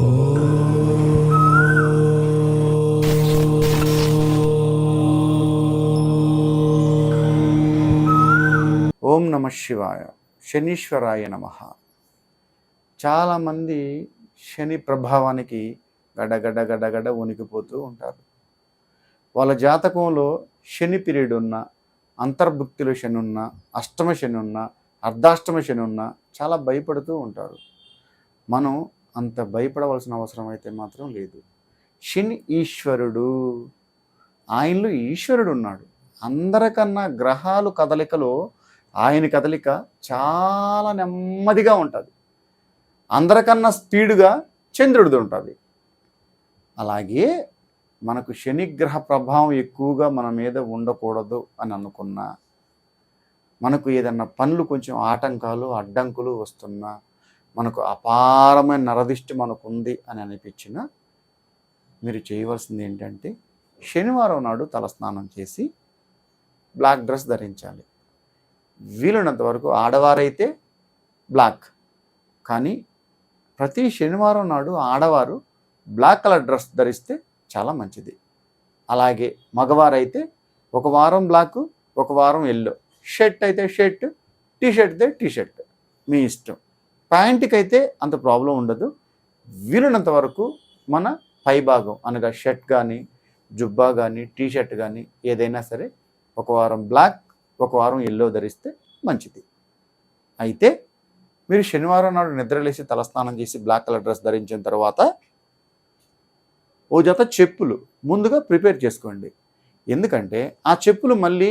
ఓం నమ శివాయ. శనీశ్వరాయ నమ. చాలామంది శని ప్రభావానికి గడగడ గడగడ వణికిపోతూ ఉంటారు. వాళ్ళ జాతకంలో శని పీరియడ్ ఉన్న అంతర్భుక్తిలో శని ఉన్న అష్టమ శని ఉన్న అర్ధాష్టమ శని ఉన్న చాలా భయపడుతూ ఉంటారు. మనం అంత భయపడవలసిన అవసరం అయితే మాత్రం లేదు. శని ఈశ్వరుడు. ఆయనలో ఈశ్వరుడు ఉన్నాడు. అందరికన్నా గ్రహాలు కదలికలో ఆయన కదలిక చాలా నెమ్మదిగా ఉంటుంది. అందరికన్నా స్పీడ్గా చంద్రుడిది ఉంటుంది. అలాగే మనకు శనిగ్రహ ప్రభావం ఎక్కువగా మన మీద ఉండకూడదు అని అనుకున్నా. మనకు ఏదన్నా పనులు కొంచెం ఆటంకాలు అడ్డంకులు వస్తున్నా మనకు అపారమైన నరదిష్టి మనకు ఉంది అని అనిపించిన మీరు చేయవలసింది ఏంటంటే శనివారం నాడు తలస్నానం చేసి బ్లాక్ డ్రెస్ ధరించాలి. వీలున్నంత వరకు ఆడవారైతే బ్లాక్. కానీ ప్రతి శనివారం నాడు ఆడవారు బ్లాక్ కలర్ డ్రెస్ ధరిస్తే చాలా మంచిది. అలాగే మగవారైతే ఒక వారం బ్లాక్ ఒక వారం ఎల్లో. షర్ట్ అయితే షర్ట్ టీ షర్ట్ అయితే టీ షర్ట్ మీ ఇష్టం. ప్యాంటుకి అయితే అంత ప్రాబ్లం ఉండదు. వీలున్నంత వరకు మన పైభాగం అనగా షర్ట్ కానీ జుబ్బా కానీ టీ షర్ట్ కానీ ఏదైనా సరే ఒక వారం బ్లాక్ ఒక వారం ఎల్లో ధరిస్తే మంచిది. అయితే మీరు శనివారం నాడు నిద్రలేసి తలస్నానం చేసి బ్లాక్ కలర్ డ్రెస్ ధరించిన తర్వాత ఓ జత చెప్పులు ముందుగా ప్రిపేర్ చేసుకోండి. ఎందుకంటే ఆ చెప్పులు మళ్ళీ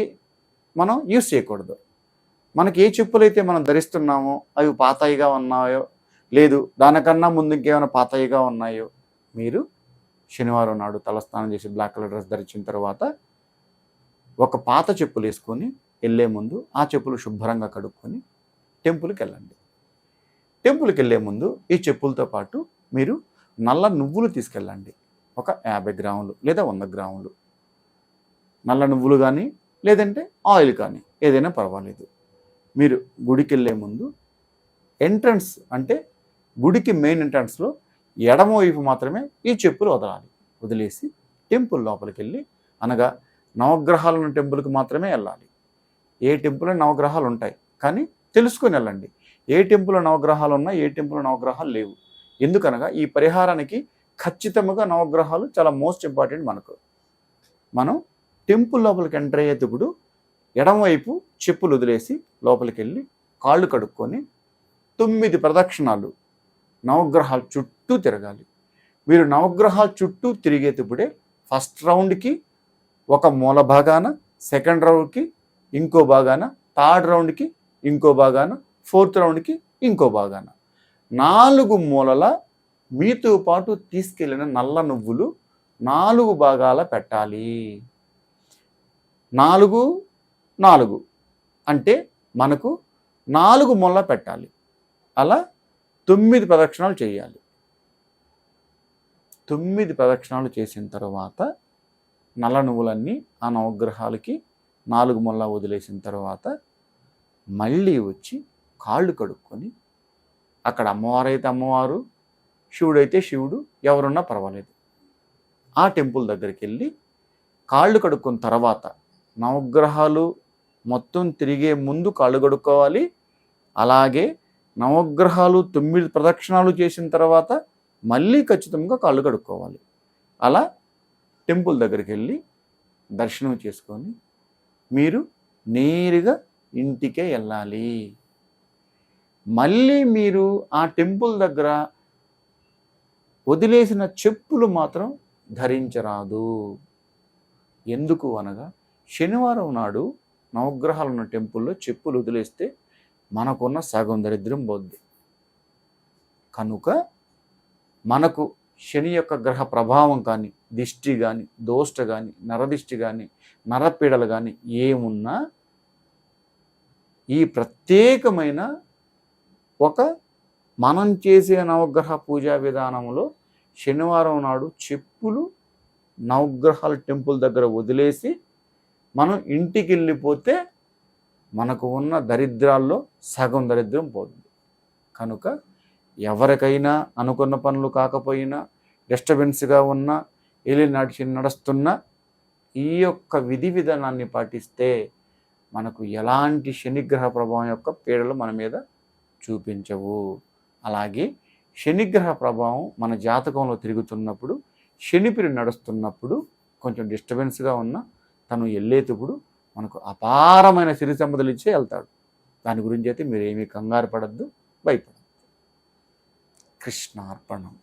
మనం యూస్ చేయకూడదు. మనకి ఏ చెప్పులు అయితే మనం ధరిస్తున్నామో అవి పాతాయిగా ఉన్నాయో లేదు దానికన్నా ముందు ఇంకేమైనా పాతాయిగా ఉన్నాయో మీరు శనివారం నాడు తలస్నానం చేసి బ్లాక్ కలర్ డ్రెస్ ధరించిన తర్వాత ఒక పాత చెప్పులు వేసుకొని వెళ్ళే ముందు ఆ చెప్పులు శుభ్రంగా కడుక్కొని టెంపుల్కి వెళ్ళండి. టెంపుల్కి వెళ్ళే ముందు ఈ చెప్పులతో పాటు మీరు నల్ల నువ్వులు తీసుకెళ్ళండి. ఒక యాభై గ్రాములు లేదా వంద గ్రాములు. నల్ల నువ్వులు కానీ లేదంటే ఆయిల్ కానీ ఏదైనా పర్వాలేదు. మీరు గుడికి వెళ్ళే ముందు ఎంట్రన్స్ అంటే గుడికి మెయిన్ ఎంట్రన్స్లో ఎడమవైపు మాత్రమే ఈ చెప్పులు వదలాలి. వదిలేసి టెంపుల్ లోపలికి వెళ్ళి అనగా నవగ్రహాలు ఉన్న టెంపుల్కి మాత్రమే వెళ్ళాలి. ఏ టెంపుల్ నవగ్రహాలు ఉంటాయి? కానీ తెలుసుకొని వెళ్ళండి. ఏ టెంపుల్ నవగ్రహాలు ఉన్నాయి ఏ టెంపుల్ నవగ్రహాలు లేవు. ఎందుకనగా ఈ పరిహారానికి ఖచ్చితంగా నవగ్రహాలు చాలా మోస్ట్ ఇంపార్టెంట్ మనకు. మనం టెంపుల్ లోపలికి ఎంటర్ అయ్యేటప్పుడు ఎడమవైపు చెప్పులు వదిలేసి లోపలికి వెళ్ళి కాళ్ళు కడుక్కొని తొమ్మిది ప్రదక్షిణాలు నవగ్రహాల చుట్టూ తిరగాలి. మీరు నవగ్రహాల చుట్టూ తిరిగేటప్పుడే ఫస్ట్ రౌండ్కి ఒక మూల భాగాన సెకండ్ రౌండ్కి ఇంకో భాగాన థర్డ్ రౌండ్కి ఇంకో భాగాన ఫోర్త్ రౌండ్కి ఇంకో భాగాన. నాలుగు మూలల మీతో పాటు తీసుకెళ్ళిన నల్ల నువ్వులు నాలుగు భాగాల పెట్టాలి. నాలుగు నాలుగు. అంటే మనకు నాలుగు మొల్ల పెట్టాలి. అలా తొమ్మిది ప్రదక్షిణాలు చేయాలి. తొమ్మిది ప్రదక్షిణాలు చేసిన తర్వాత నల్ల నువ్వులన్నీ ఆ నవగ్రహాలకి నాలుగు మొల్ల వదిలేసిన తర్వాత మళ్ళీ వచ్చి కాళ్ళు కడుక్కొని అక్కడ అమ్మవారు అయితే అమ్మవారు శివుడైతే శివుడు ఎవరున్నా పర్వాలేదు. ఆ టెంపుల్ దగ్గరికి వెళ్ళి కాళ్ళు కడుక్కున్న తర్వాత నవగ్రహాలు మొత్తం తిరిగే ముందు కాళ్ళు కడుక్కోవాలి. అలాగే నవగ్రహాలు తొమ్మిది ప్రదక్షిణాలు చేసిన తర్వాత మళ్ళీ ఖచ్చితంగా కాళ్ళు కడుక్కోవాలి. అలా టెంపుల్ దగ్గరికి వెళ్ళి దర్శనం చేసుకొని మీరు నేరుగా ఇంటికే వెళ్ళాలి. మళ్ళీ మీరు ఆ టెంపుల్ దగ్గర వదిలేసిన చెప్పులు మాత్రం ధరించరాదు. ఎందుకు అనగా శనివారం నాడు నవగ్రహాలు ఉన్న టెంపుల్లో చెప్పులు వదిలేస్తే మనకున్న సగం దరిద్రం పోద్ది. కనుక మనకు శని యొక్క గ్రహ ప్రభావం కానీ దిష్టి కానీ దోష్ట కానీ నరదిష్టి కానీ నరపీడలు కానీ ఏమున్నా ఈ ప్రత్యేకమైన ఒక మనం చేసే నవగ్రహ పూజా విధానంలో శనివారం నాడు చెప్పులు నవగ్రహాల టెంపుల్ దగ్గర వదిలేసి మనం ఇంటికి వెళ్ళిపోతే మనకు ఉన్న దరిద్రాల్లో సగం దరిద్రం పోతుంది. కనుక ఎవరికైనా అనుకున్న పనులు కాకపోయినా డిస్టర్బెన్స్గా ఉన్న వెళ్ళి నడిచి నడుస్తున్న ఈ యొక్క విధి విధానాన్ని పాటిస్తే మనకు ఎలాంటి శనిగ్రహ ప్రభావం యొక్క పీడలు మన మీద చూపించవు. అలాగే శనిగ్రహ ప్రభావం మన జాతకంలో తిరుగుతున్నప్పుడు శనిపిరి నడుస్తున్నప్పుడు కొంచెం డిస్టర్బెన్స్గా ఉన్న తను వెళ్ళేటప్పుడు మనకు అపారమైన సిరి సంపదలు ఇచ్చే వెళ్తాడు. దాని గురించి అయితే మీరు ఏమీ కంగారు పడద్దు భయపడద్దు. కృష్ణార్పణం.